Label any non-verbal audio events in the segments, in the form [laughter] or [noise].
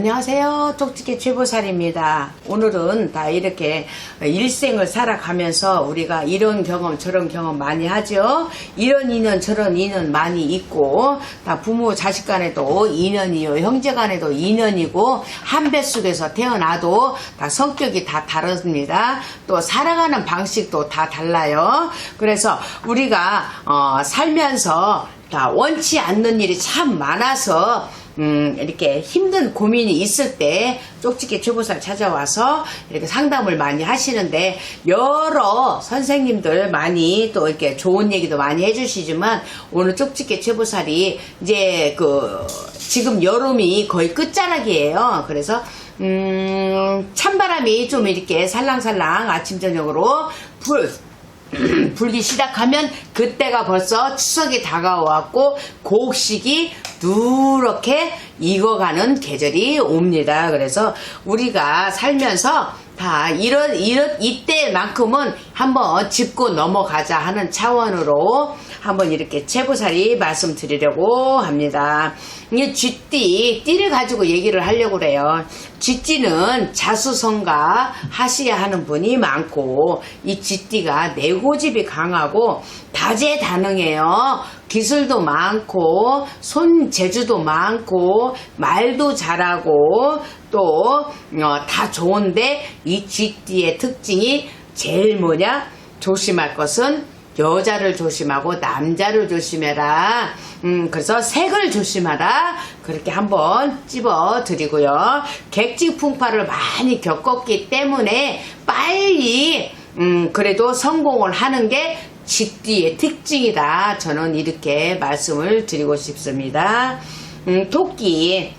안녕하세요. 쪽지게 최보살입니다. 오늘은 다 이렇게 일생을 살아가면서 우리가 이런 경험 저런 경험 많이 하죠. 이런 인연 저런 인연 많이 있고 다 부모 자식 간에도 인연이요. 형제 간에도 인연이고 한 뱃속에서 태어나도 다 성격이 다 다릅니다. 또 살아가는 방식도 다 달라요. 그래서 우리가 어, 살면서 다 원치 않는 일이 참 많아서 음, 이렇게 힘든 고민이 있을 때 쪽집게 주부살 찾아와서 이렇게 상담을 많이 하시는데 여러 선생님들 많이 또 이렇게 좋은 얘기도 많이 해주시지만 오늘 쪽집게 주부살이 이제 그 지금 여름이 거의 끝자락이에요. 그래서 음, 찬바람이 좀 이렇게 살랑살랑 아침 저녁으로 불 [clears throat] 불기 시작하면 그때가 벌써 추석이 다가왔고 곡식이 누렇게 익어가는 계절이 옵니다. 그래서 우리가 살면서 다 이런 이런 이때만큼은 한번 짚고 넘어가자 하는 차원으로 한번 이렇게 채부살이 말씀드리려고 합니다. 이 쥐띠 띠를 가지고 얘기를 하려고 그래요. 쥐띠는 자수성가 하셔야 하는 분이 많고 이 쥐띠가 내고집이 강하고 다재다능해요. 기술도 많고 손재주도 많고 말도 잘하고 또다 좋은데 이 쥐띠의 특징이 제일 뭐냐? 조심할 것은 여자를 조심하고 남자를 조심해라. 음, 그래서 색을 조심하라. 그렇게 한번 찝어 드리고요. 객지 풍파를 많이 겪었기 때문에 빨리 음, 그래도 성공을 하는 게 쥐띠의 특징이다. 저는 이렇게 말씀을 드리고 싶습니다. 음, 토끼.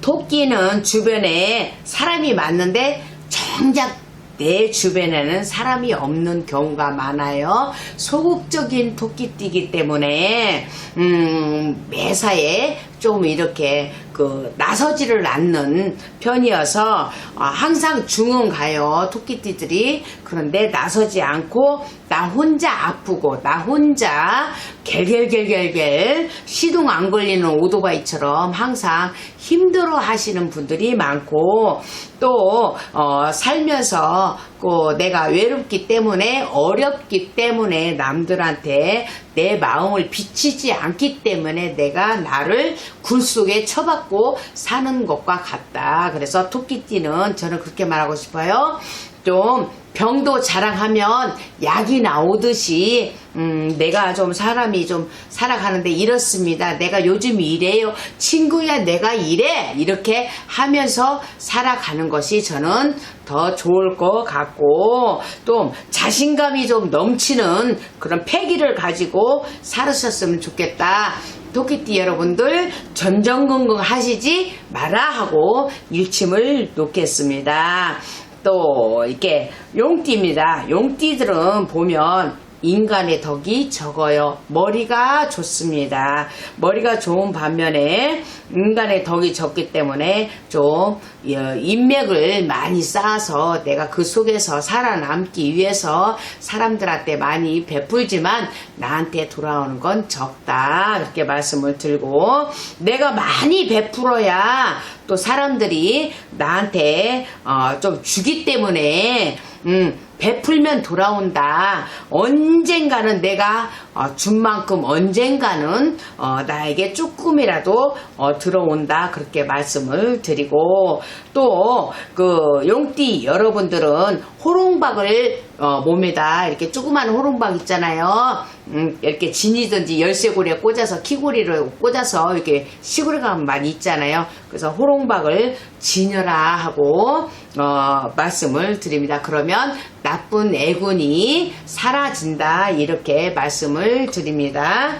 토끼는 주변에 사람이 많은데 정작 내 주변에는 사람이 없는 경우가 많아요. 소극적인 토끼띠기 때문에 음, 매사에 좀 이렇게 그 나서지를 않는 편이어서 어, 항상 중흥 가요 토끼띠들이. 그런데 나서지 않고 나 혼자 아프고 나 혼자 겔겔겔겔겔 시동 안 걸리는 오토바이처럼 항상 힘들어 하시는 분들이 많고 또 어, 살면서 그 내가 외롭기 때문에 어렵기 때문에 남들한테 내 마음을 비치지 않기 때문에 내가 나를 굴 속에 처박고 사는 것과 같다. 그래서 토끼띠는 저는 그렇게 말하고 싶어요. 좀 병도 자랑하면 약이 나오듯이 음, 내가 좀 사람이 좀 살아가는데 이렇습니다. 내가 요즘 이래요. 친구야 내가 이래. 이렇게 하면서 살아가는 것이 저는 더 좋을 것 같고 또 자신감이 좀 넘치는 그런 패기를 가지고 살으셨으면 좋겠다. 토끼띠 여러분들 전전긍긍 하시지 마라 하고 일침을 놓겠습니다. 또 이렇게 용띠입니다. 용띠들은 보면 인간의 덕이 적어요. 머리가 좋습니다. 머리가 좋은 반면에 인간의 덕이 적기 때문에 좀 어, 인맥을 많이 쌓아서 내가 그 속에서 살아남기 위해서 사람들한테 많이 베풀지만 나한테 돌아오는 건 적다. 이렇게 말씀을 드리고 내가 많이 베풀어야 또 사람들이 나한테 어, 좀 주기 때문에 음, 베풀면 돌아온다. 언젠가는 내가 어, 준 만큼 언젠가는 어, 나에게 조금이라도 어, 들어온다. 그렇게 말씀을 드리고 또 그 용띠 여러분들은 호롱박을 어, 몸에다 이렇게 조그만 호롱박 있잖아요. 음, 이렇게 진이든지 열쇠고리에 꽂아서 키고리를 꽂아서 이렇게 시골에 가면 많이 있잖아요. 그래서 호롱박을 지녀라 하고 어, 말씀을 드립니다. 그러면 나쁜 애군이 사라진다 이렇게 말씀을 드립니다.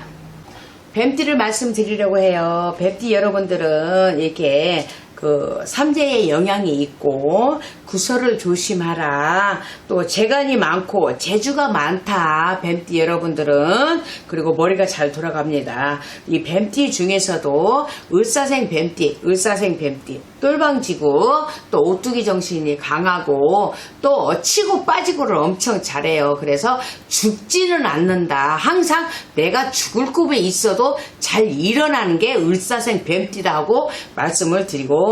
뱀띠를 말씀드리려고 해요. 뱀띠 여러분들은 이렇게 그 삼재의 영향이 있고 구설을 조심하라. 또 재간이 많고 재주가 많다. 뱀띠 여러분들은 그리고 머리가 잘 돌아갑니다. 이 뱀띠 중에서도 을사생 뱀띠, 을사생 뱀띠, 똘방지구, 또 오뚜기 정신이 강하고 또 치고 빠지고를 엄청 잘해요. 그래서 죽지는 않는다. 항상 내가 죽을 꿈에 있어도 잘 일어나는 게 을사생 뱀띠라고 말씀을 드리고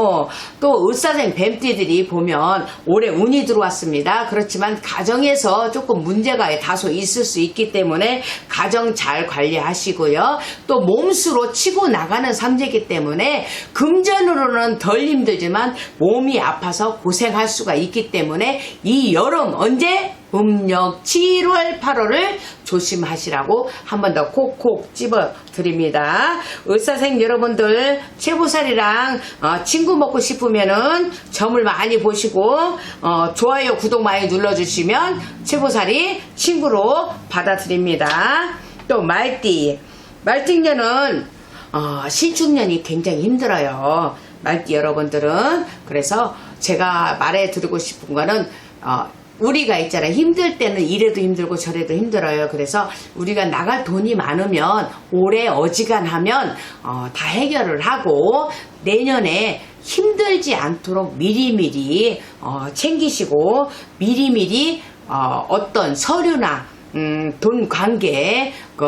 또 의사생 뱀띠들이 보면 올해 운이 들어왔습니다. 그렇지만 가정에서 조금 문제가 다소 있을 수 있기 때문에 가정 잘 관리하시고요. 또 몸수로 치고 나가는 삼재이기 때문에 금전으로는 덜 힘들지만 몸이 아파서 고생할 수가 있기 때문에 이 여름 언제 음력 7월 8월을 조심하시라고 한 번 더 콕콕 집어 드립니다. 의사생 여러분들 채보살이랑 어, 친구 먹고 싶으면은 점을 많이 보시고 어, 좋아요 구독 많이 눌러주시면 채보살이 친구로 받아드립니다. 또 말띠 말띠년은 어, 신축년이 굉장히 힘들어요. 말띠 여러분들은 그래서 제가 말해드리고 싶은 거는 어, 우리가 있잖아요. 힘들 때는 이래도 힘들고 저래도 힘들어요. 그래서 우리가 나갈 돈이 많으면 올해 어지간하면 어, 다 해결을 하고 내년에 힘들지 않도록 미리미리 어, 챙기시고 미리미리 어, 어떤 서류나 음, 돈 관계 그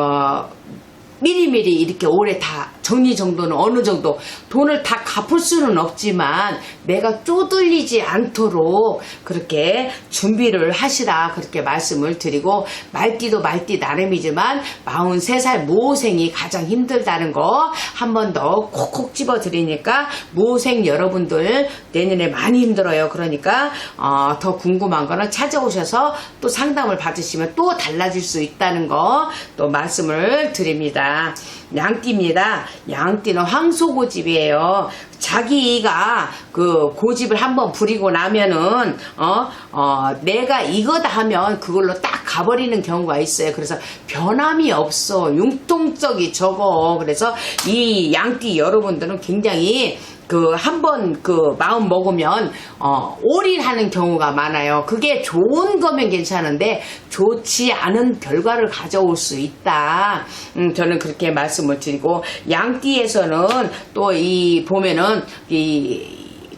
미리미리 이렇게 올해 다 정리정돈은 어느 정도 돈을 다 갚을 수는 없지만 내가 쪼들리지 않도록 그렇게 준비를 하시라 그렇게 말씀을 드리고 말띠도 말띠 나름이지만 43살 모생이 가장 힘들다는 거 한 번 더 콕콕 집어 드리니까 모생 여러분들 내년에 많이 힘들어요 그러니까 어, 더 궁금한 거는 찾아오셔서 또 상담을 받으시면 또 달라질 수 있다는 거 또 말씀을 드립니다. 양띠입니다. 양띠는 황소고집이에요. 자기가 그 고집을 한번 부리고 나면은 어, 어 내가 이거다 하면 그걸로 딱 가버리는 경우가 있어요. 그래서 변함이 없어. 융통적이 적어. 그래서 이 양띠 여러분들은 굉장히 그 한 번 그 마음 먹으면 어 올인하는 경우가 많아요. 그게 좋은 거면 괜찮은데 좋지 않은 결과를 가져올 수 있다. 음 저는 그렇게 말씀을 드리고 양띠에서는 또 이 보면은 이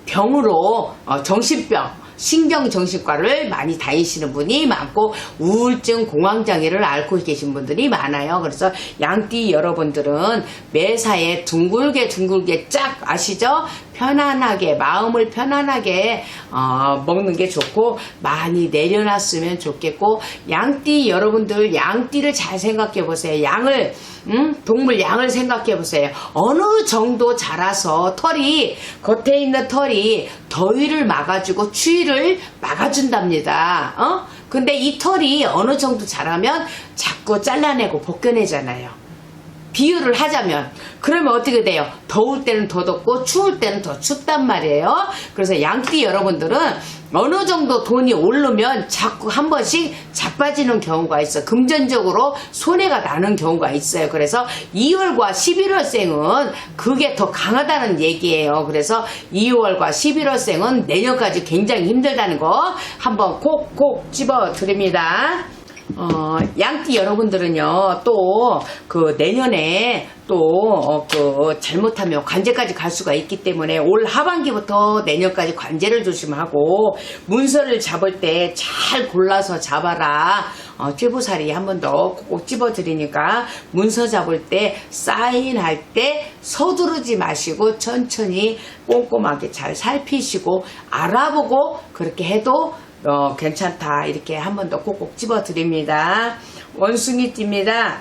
병으로 어, 정신병 신경정신과를 많이 다니시는 분이 많고 우울증 공황장애를 앓고 계신 분들이 많아요. 그래서 양띠 여러분들은 매사에 둥글게 둥글게 쫙 아시죠? 편안하게 마음을 편안하게 어, 먹는 게 좋고 많이 내려놨으면 좋겠고 양띠 여러분들 양띠를 잘 생각해 보세요. 양을 음? 동물 양을 생각해 보세요. 어느 정도 자라서 털이 겉에 있는 털이 더위를 막아주고 추위를 막아준답니다. 어? 근데 이 털이 어느 정도 자라면 자꾸 잘라내고 벗겨내잖아요. 비유를 하자면 그러면 어떻게 돼요? 더울 때는 더 덥고 추울 때는 더 춥단 말이에요. 그래서 양띠 여러분들은 어느 정도 돈이 오르면 자꾸 한 번씩 자빠지는 경우가 있어. 금전적으로 손해가 나는 경우가 있어요. 그래서 2월과 11월생은 그게 더 강하다는 얘기예요. 그래서 2월과 11월생은 내년까지 굉장히 힘들다는 거 한번 콕콕 집어 드립니다. 어, 양띠 여러분들은요, 또, 그, 내년에, 또, 어, 그, 잘못하면 관제까지 갈 수가 있기 때문에 올 하반기부터 내년까지 관제를 조심하고, 문서를 잡을 때 잘 골라서 잡아라. 어, 쇠부살이 한 번 더꼭 집어드리니까, 문서 잡을 때, 사인할 때, 서두르지 마시고, 천천히 꼼꼼하게 잘 살피시고, 알아보고, 그렇게 해도 어, 괜찮다. 이렇게 한 번 더 꼭꼭 집어 드립니다. 원숭이띠입니다.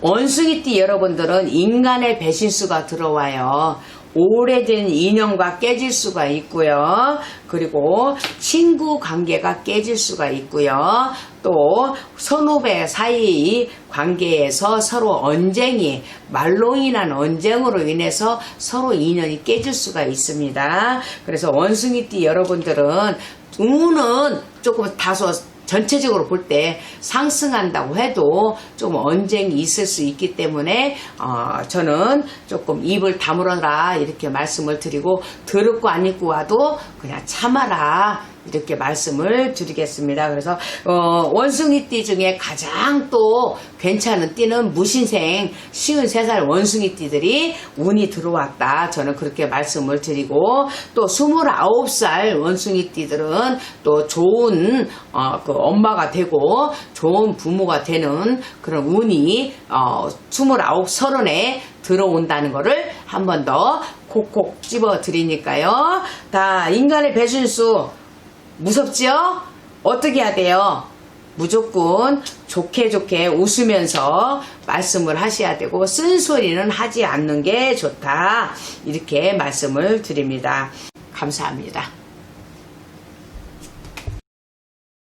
원숭이띠 여러분들은 인간의 배신수가 들어와요. 오래된 인연과 깨질 수가 있고요. 그리고 친구 관계가 깨질 수가 있고요. 또 선후배 사이 관계에서 서로 언쟁이 말로 인한 언쟁으로 인해서 서로 인연이 깨질 수가 있습니다. 그래서 원숭이띠 여러분들은 운은 조금 다소 전체적으로 볼 때 상승한다고 해도 좀 언쟁이 있을 수 있기 때문에 어, 저는 조금 입을 다물어라 이렇게 말씀을 드리고 더럽고 안 입고 와도 그냥 참아라 이렇게 말씀을 드리겠습니다. 그래서 어, 원숭이띠 중에 가장 또 괜찮은 띠는 무신생 53살 원숭이띠들이 운이 들어왔다. 저는 그렇게 말씀을 드리고 또 29살 원숭이띠들은 또 좋은 어, 그 엄마가 되고 좋은 부모가 되는 그런 운이 어, 29, 30에 들어온다는 거를 한 번 더 콕콕 집어 드리니까요. 다 인간의 배순수 무섭지요? 어떻게 해야 돼요? 무조건 좋게 좋게 웃으면서 말씀을 하셔야 되고 쓴소리는 하지 않는 게 좋다. 이렇게 말씀을 드립니다. 감사합니다.